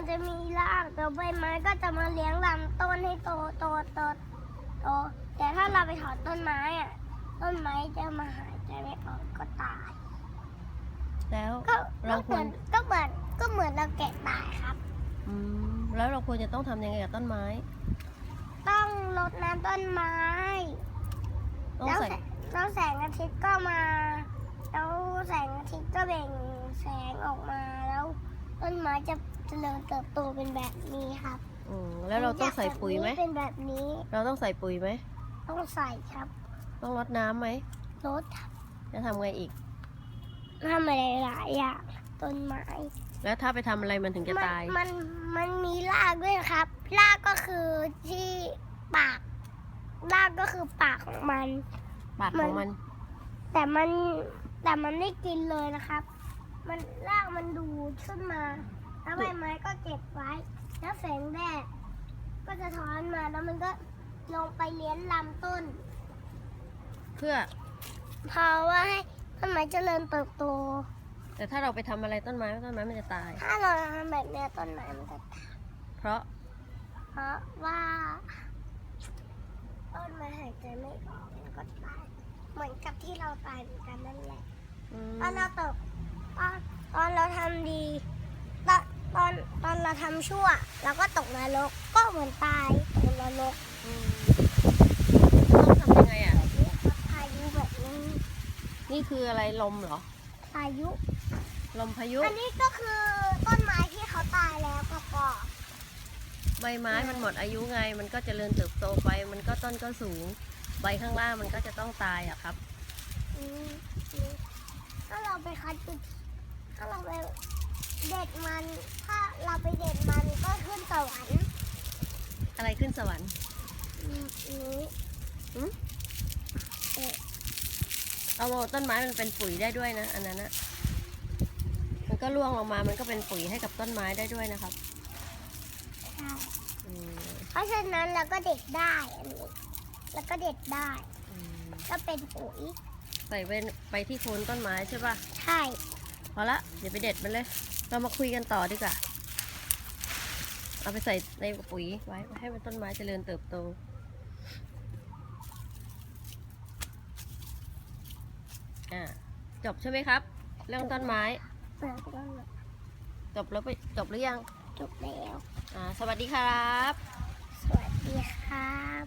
มันจะมีรากแต่ใบไม้ก็จะมาเลี้ยงลำต้นให้โตโตโตโต แต่ถ้าเราไปถอนต้นไม้อะต้นไม้จะมาหายใจไม่ออกก็ตาย แล้วก็เราก็คเหวมืรอนก็เหมือนก็เหมือนเราแกะตายครับ อืมแล้วเราควรจะต้องทำยังไงกับต้นไม้ ต้องรดน้ำต้นไม้ ต้องแล้วใส่แสงแล้วแสงอาทิตย์ก็มา แล้วแสงอาทิตย์ก็เบ่งแสงออกมาแล้ว ต้นไม้จะเจริญเติบโตเป็นแบบนี้ครับอืมแล้วเราต้องใส่ปุ๋ยไหม เป็นแบบนี้ เราต้องใส่ปุ๋ยไหม ต้องใส่ครับ ต้องรดน้ำไหมรดจะทำไงอีกทำอะไรหลายอย่างต้นไม้ แล้วถ้าไปทำอะไรมันถึงจะมันตาย มัน มันมีรากด้วยนะครับ รากก็คือที่ปาก รากก็คือปากของมัน ปากของมัน แต่มัน แต่มันไม่กินเลยนะครับ มันรากมันดูดขึ้นมาแล้วใบไม้ก็เก็บไว้ แล้วแสงแดดก็จะท้อนมาแล้วมันก็ลงไปเลี้ยงลำต้น เพื่อ เพราะว่าให้ต้นไม้เจริญเติบโต แต่ถ้าเราไปทำอะไรต้นไม้ต้นไม้มันจะตาย ถ้าเราทำแบบเนี้ยต้นไม้มันจะตายเพราะ เพราะว่า ต้นไม้หายใจไม่ออกมันก็ตาย เหมือนกับที่เราตายเหมือนกันนั่นแหละอืม ตอนเราตกต อนตอนเราทำดีตอนตอนตอนเราทำชั่วเราก็ตกนรกก็เหมือนตายตกนรกอืมต้องทำยังไงอะแบบนี้ครับพายุแบบนี้นี่คืออะไรลมเหรอ พายุ ลมพายุ อันนี้ก็คือต้นไม้ที่เขาตายแล้วก็ก็ใบไม้มันหมดอายุไง มันก็เจริญเติบโตไป มันก็ต้นก็สูง ใบข้างล่างมันก็จะต้องตายอะครับ อืมอืมถ้าเราไปคัดจุด ถ้าเราไปเด็ดมัน ถ้าเราไปเด็ดมันก็ขึ้นสวรรค์อะไรขึ้นสวรรค์อืมอันนี้หืมเอ๊ะเอาต้นไม้มันเป็นปุ๋ยได้ด้วยนะ อันนั้นนะมันก็ร่วงลงมา มันก็เป็นปุ๋ยให้กับต้นไม้ได้ด้วยนะครับใช่อืมเพราะฉะนั้นเราก็เด็ดได้อันนี้แล้วก็เด็ดได้ อืมก็เป็นปุ๋ยใส่ไปไปที่โคนต้นไม้ใช่ป่ะ ใช่ พอละ เดี๋ยวไปเด็ดมันเลย เรามาคุยกันต่อดีกว่า เอาไปใส่ในปุ๋ยไว้ให้มันต้นไม้เจริญเติบโตอ่าจบใช่ไหมครับ เรื่องต้นไม้เปิดก็จบแล้วไปจบหรือยัง จบแล้ว อ่า สวัสดีครับ สวัสดีครับ